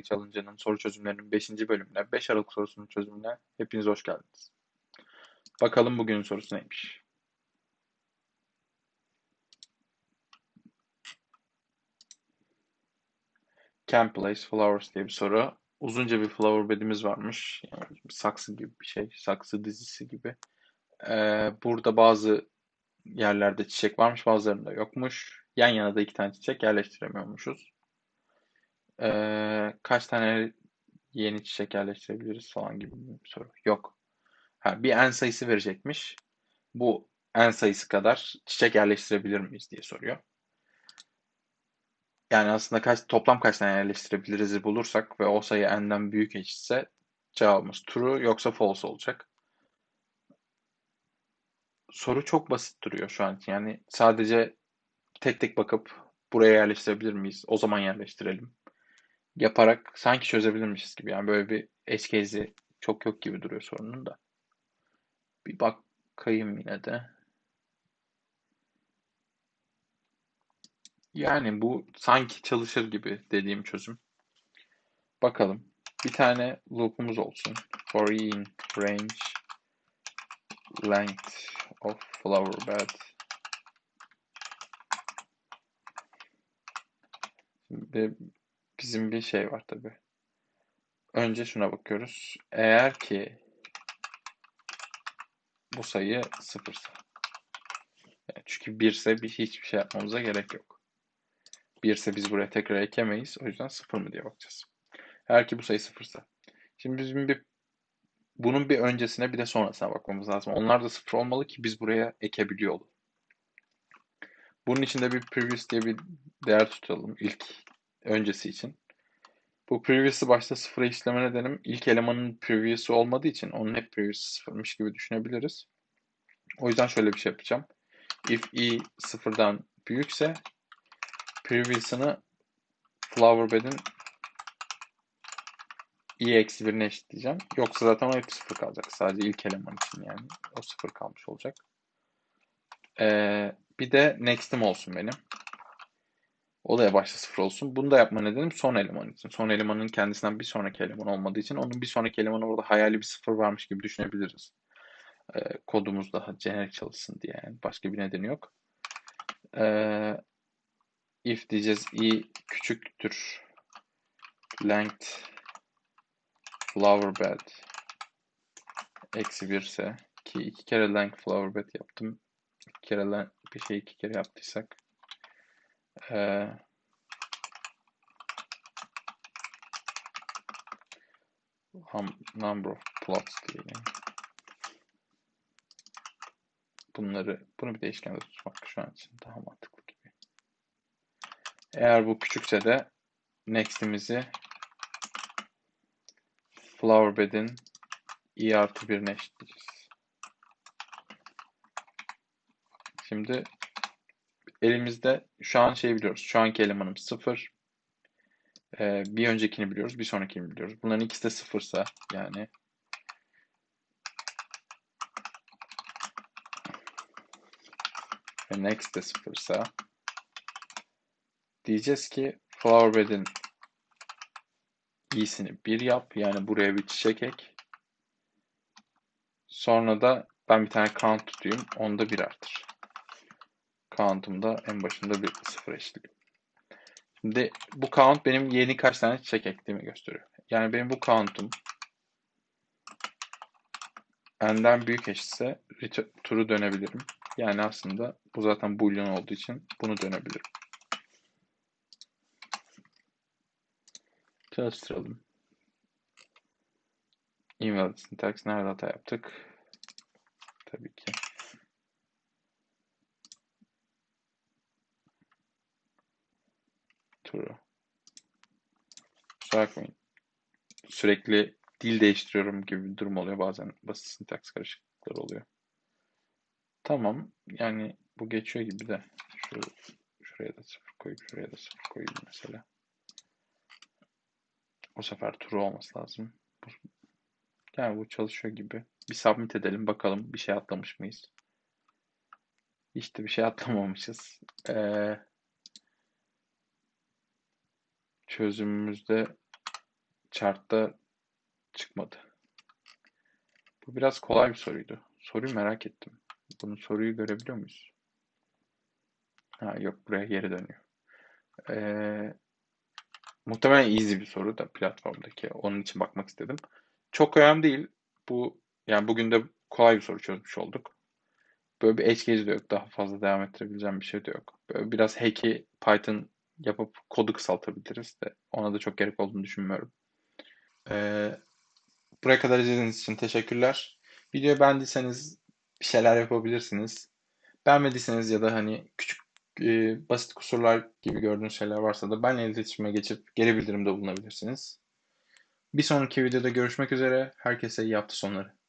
Challenge'ının soru çözümlerinin 5. bölümüne, 5 Aralık sorusunun çözümüne hepiniz hoş geldiniz. Bakalım bugünün sorusu neymiş? Can place flowers diye bir soru. Uzunca bir flower bedimiz varmış. Yani saksı gibi bir şey. Saksı dizisi gibi. Ee, burada bazı yerlerde çiçek varmış, bazılarında yokmuş. Yan yana da iki tane çiçek yerleştiremiyormuşuz. Ee, kaç tane yeni çiçek yerleştirebiliriz falan gibi bir soru. Yok. Ha, bir en sayısı verecekmiş. Bu en sayısı kadar çiçek yerleştirebilir miyiz diye soruyor. Yani aslında kaç, toplam kaç tane yerleştirebiliriz bulursak ve o sayı n'den büyük eşitse cevabımız true yoksa false olacak. Soru çok basit duruyor şu an. Yani sadece tek tek bakıp buraya yerleştirebilir miyiz? O zaman yerleştirelim. Yaparak sanki çözebilirmişiz gibi. Yani böyle bir eşkezi çok yok gibi duruyor sorunun da. Bir bakayım yine de. Yani bu sanki çalışır gibi dediğim çözüm. Bakalım. Bir tane loop'umuz olsun. For in range length of flower bed. Şimdi bizim bir şey var tabi. Önce şuna bakıyoruz. Eğer ki bu sayı sıfırsa. Yani çünkü birse bir hiçbir şey yapmamıza gerek yok. Birse biz buraya tekrar ekemeyiz. O yüzden sıfır mı diye bakacağız. Eğer ki bu sayı sıfırsa. Şimdi bizim bir bunun bir öncesine bir de sonrasına bakmamız lazım. Onlar da sıfır olmalı ki biz buraya ekebiliyor olalım. Bunun için de bir previous diye bir değer tutalım ilk öncesi için. Bu previous'ı başta sıfıra işleme nedenim ilk elemanın previous'ı olmadığı için onun hep previous'ı sıfırmış gibi düşünebiliriz. O yüzden şöyle bir şey yapacağım. If i sıfırdan büyükse previous'ını flower bed'in i eksi 1'ine eşitleyeceğim. Yoksa zaten o hep sıfır kalacak. Sadece ilk eleman için yani. O sıfır kalmış olacak. Ee, bir de next'im olsun benim. O da başta sıfır olsun. Bunu da yapma nedenim son eleman için. Son elemanın kendisinden bir sonraki eleman olmadığı için onun bir sonraki elemanı orada hayali bir sıfır varmış gibi düşünebiliriz. Ee, kodumuz daha generic çalışsın diye yani. Başka bir nedeni yok. Ee, if diyeceğiz i küçüktür length flower bed eksi 1 ise ki iki kere length flower bed yaptım. İki kere bir şey iki kere yaptıysak ee, number of plots diyelim. Bunları bunu bir değişkende tutmak şu an için daha mantıklı gibi. Eğer bu küçükse de next'imizi flower bed'in i artı 1'ine eşitleyeceğiz. Şimdi elimizde şu an şey biliyoruz. Şu anki elemanım 0. Ee, bir öncekini biliyoruz. Bir sonrakini biliyoruz. Bunların ikisi de sıfırsa yani ve next de sıfırsa diyeceğiz ki flower bed'in iyisini 1 yap. Yani buraya bir çiçek ek. Sonra da ben bir tane count tutayım. Onu da 1 artır count'umda en başında bir sıfır eşitliyor. Şimdi bu count benim yeni kaç tane çiçek ektiğimi gösteriyor. Yani benim bu count'um n'den büyük eşitse turu dönebilirim. Yani aslında bu zaten boolean olduğu için bunu dönebilirim. Çalıştıralım. Invalid syntax nerede hata yaptık? Tabii ki. Turu. Kusura bakmayın. Sürekli dil değiştiriyorum gibi bir durum oluyor. Bazen basit sintaks karışıklıkları oluyor. Tamam. Yani bu geçiyor gibi de. Şu, şuraya da sıfır koyup şuraya da sıfır koyayım mesela. O sefer turu olması lazım. Yani bu çalışıyor gibi. Bir submit edelim bakalım bir şey atlamış mıyız? İşte bir şey atlamamışız. Ee, çözümümüzde chart'ta çıkmadı. Bu biraz kolay bir soruydu. Soruyu merak ettim. Bunun soruyu görebiliyor muyuz? Ha yok buraya geri dönüyor. Ee, muhtemelen easy bir soru da platformdaki. Onun için bakmak istedim. Çok önemli değil. Bu yani bugün de kolay bir soru çözmüş olduk. Böyle bir edge case de yok. Daha fazla devam ettirebileceğim bir şey de yok. Böyle biraz hack'i Python yapıp kodu kısaltabiliriz de ona da çok gerek olduğunu düşünmüyorum. Ee, buraya kadar izlediğiniz için teşekkürler. Videoyu beğendiyseniz bir şeyler yapabilirsiniz. Beğenmediyseniz ya da hani küçük e, basit kusurlar gibi gördüğünüz şeyler varsa da benimle iletişime geçip geri bildirimde bulunabilirsiniz. Bir sonraki videoda görüşmek üzere. Herkese iyi hafta sonları.